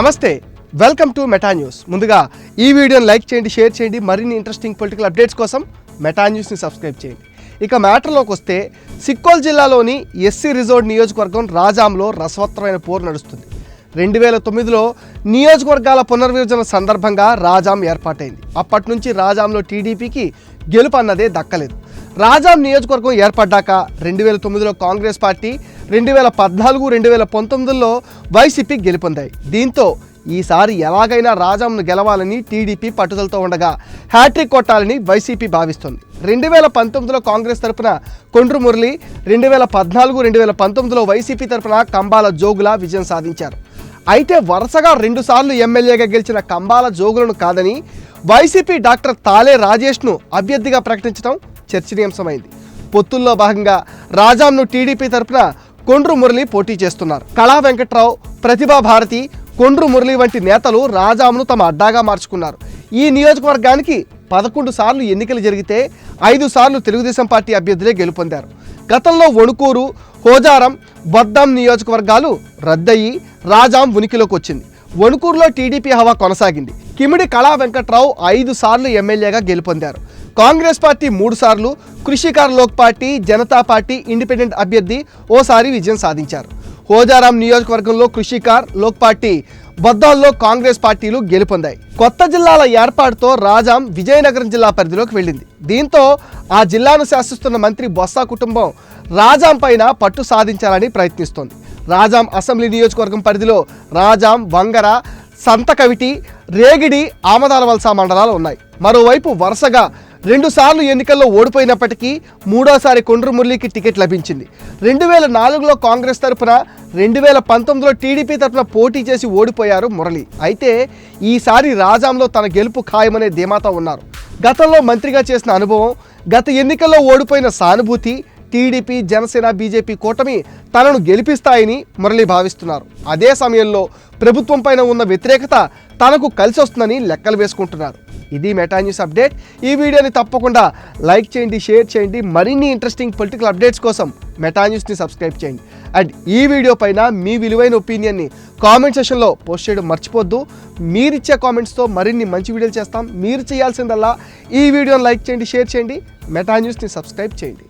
నమస్తే welcome to meta news. ముందుగా ఈ వీడియోని లైక్ చేయండి షేర్ చేయండి మరిన్ని ఇంట్రెస్టింగ్ పొలిటికల్ అప్డేట్స్ కోసం మెటా న్యూస్ని సబ్స్క్రైబ్ చేయండి. ఇక మ్యాటర్లోకి వస్తే సిక్కోల్ జిల్లాలోని ఎస్సీ రిజోర్ట్ నియోజకవర్గం రాజాంలో రసవత్తరమైన పోరు నడుస్తుంది. రెండు వేల తొమ్మిదిలో నియోజకవర్గాల పునర్విభజన సందర్భంగా రాజాం ఏర్పాటైంది. అప్పటి నుంచి రాజాంలో టీడీపీకి గెలుపు అన్నదే దక్కలేదు. రాజాం నియోజకవర్గం ఏర్పడ్డాక రెండు వేల తొమ్మిదిలో కాంగ్రెస్ పార్టీ రెండు వేల పద్నాలుగు రెండు వేల పంతొమ్మిదిలో వైసీపీ గెలుపొందాయి. దీంతో ఈసారి ఎలాగైనా రాజాంను గెలవాలని టీడీపీ పట్టుదలతో ఉండగా హ్యాట్రిక్ కొట్టాలని వైసీపీ భావిస్తోంది. రెండు వేల పంతొమ్మిదిలో కాంగ్రెస్ తరపున కొండ్రు మురళి రెండు వేల పద్నాలుగు రెండు వేల పంతొమ్మిదిలో వైసీపీ తరపున కంబాల జోగుల విజయం సాధించారు. అయితే వరుసగా రెండుసార్లు ఎమ్మెల్యేగా గెలిచిన కంబాల జోగులను కాదని వైసీపీ డాక్టర్ తాలే రాజేష్ను అభ్యర్థిగా ప్రకటించడం చర్చనీయాంశమైంది. పొత్తుల్లో భాగంగా రాజాంను టీడీపీ తరపున కొండ్రు మురళి పోటీ చేస్తున్నారు. కళా వెంకట్రావు ప్రతిభా భారతి కొండ్రు మురళి వంటి నేతలు రాజామును తమ అడ్డాగా మార్చుకున్నారు. ఈ నియోజకవర్గానికి పదకొండు సార్లు ఎన్నికలు జరిగితే ఐదు సార్లు తెలుగుదేశం పార్టీ అభ్యర్థులే గెలుపొందారు. గతంలో వణుకూరు హోజారం బొద్దాం నియోజకవర్గాలు రద్దయి రాజాం ఉనికిలోకి వచ్చింది వణుకూరులో టీడీపీ హవా కొనసాగింది. కిమిడి కళా వెంకట్రావు ఐదు సార్లు ఎమ్మెల్యేగా గెలుపొందారు. కాంగ్రెస్ పార్టీ మూడు సార్లు Krishikar Lok party Janata party independent అభ్యర్థి ఓసారి విజయం సాధించారు. హోజారాం నియోజకవర్గంలో కృషికార్ లోక్ పార్టీ బద్దాల్లో కాంగ్రెస్ పార్టీలు గెలుపొందాయి. కొత్త జిల్లాల ఏర్పాటుతో రాజాం విజయనగరం జిల్లా పరిధిలోకి వెళ్ళింది. దీంతో ఆ జిల్లాను శాసిస్తున్న మంత్రి బొత్స కుటుంబం రాజాం పైన పట్టు సాధించాలని ప్రయత్నిస్తోంది. రాజాం అసెంబ్లీ నియోజకవర్గం పరిధిలో రాజాం వంగర సంతకవిటి రేగిడి ఆమదాల వలస మండలాలు ఉన్నాయి. మరోవైపు వరుసగా రెండుసార్లు ఎన్నికల్లో ఓడిపోయినప్పటికీ మూడోసారి కొండ్రు మురళికి టికెట్ లభించింది. రెండు వేల నాలుగులో కాంగ్రెస్ తరపున రెండు వేల పంతొమ్మిదిలో టీడీపీ తరపున పోటీ చేసి ఓడిపోయారు మురళి. అయితే ఈసారి రాజాంలో తన గెలుపు ఖాయమనే ధీమాతో ఉన్నారు. గతంలో మంత్రిగా చేసిన అనుభవం గత ఎన్నికల్లో ఓడిపోయిన సానుభూతి టీడీపీ జనసేన బీజేపీ కూటమి తనను గెలిపిస్తాయని మురళి భావిస్తున్నారు. అదే సమయంలో ప్రభుత్వం పైన ఉన్న వ్యతిరేకత తనకు కలిసి వస్తుందని లెక్కలు వేసుకుంటున్నారు. ఇది మెటా న్యూస్ అప్డేట్. ఈ వీడియోని తప్పకుండా లైక్ చేయండి షేర్ చేయండి. మరిన్ని ఇంట్రెస్టింగ్ పొలిటికల్ అప్డేట్స్ కోసం మెటా న్యూస్ని సబ్స్క్రైబ్ చేయండి. అండ్ ఈ వీడియో పైన మీ విలువైన ఒపీనియన్ని కామెంట్ సెషన్లో పోస్ట్ చేయడం మర్చిపోద్దు. మీరిచ్చే కామెంట్స్తో మరిన్ని మంచి వీడియోలు చేస్తాం. మీరు చేయాల్సిందల్లా ఈ వీడియోని లైక్ చేయండి షేర్ చేయండి. మెటా న్యూస్ని సబ్స్క్రైబ్ చేయండి.